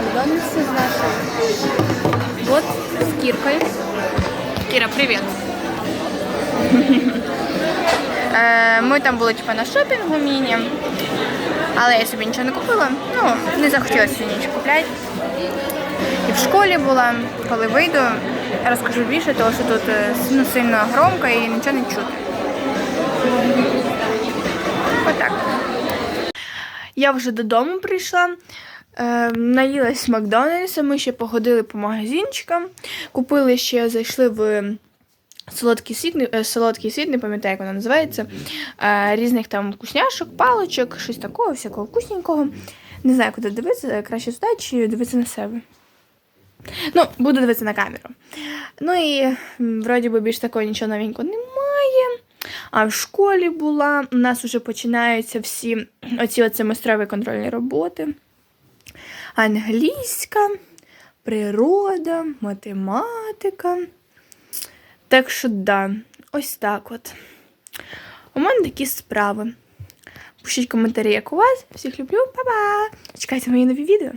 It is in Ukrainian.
Макдональдсе з нашою. Вот з Кіркою. Кіра, привіт. Е, Ми там були типу, на шопінгу міні, але я собі нічого не купила. Ну, не захотілося нічого купляти. І в школі була, коли вийду, розкажу більше, тому що тут е, ну, сильно громко і нічого не чути. Я вже додому прийшла. Е, наїлась Макдональдса, ми ще походили по магазинчикам, купили ще, зайшли в солодкий світ, е, солодкий світ, не пам'ятаю, як воно називається. Е, різних там вкусняшок, паличок, щось такого, всякого вкусненького. Не знаю, куди дивитися, краще сюди чи дивитися на себе. Ну, буду дивитися на камеру. Ну і вроді би більш такого нічого новенького немає. А в школі була. У нас вже починаються всі оці семестрові контрольні роботи. Англійська, природа, математика. Так що да, ось так от. У мене такі справи. Пишіть коментарі, як у вас. Всіх люблю, па-па! Чекайте мої нові відео.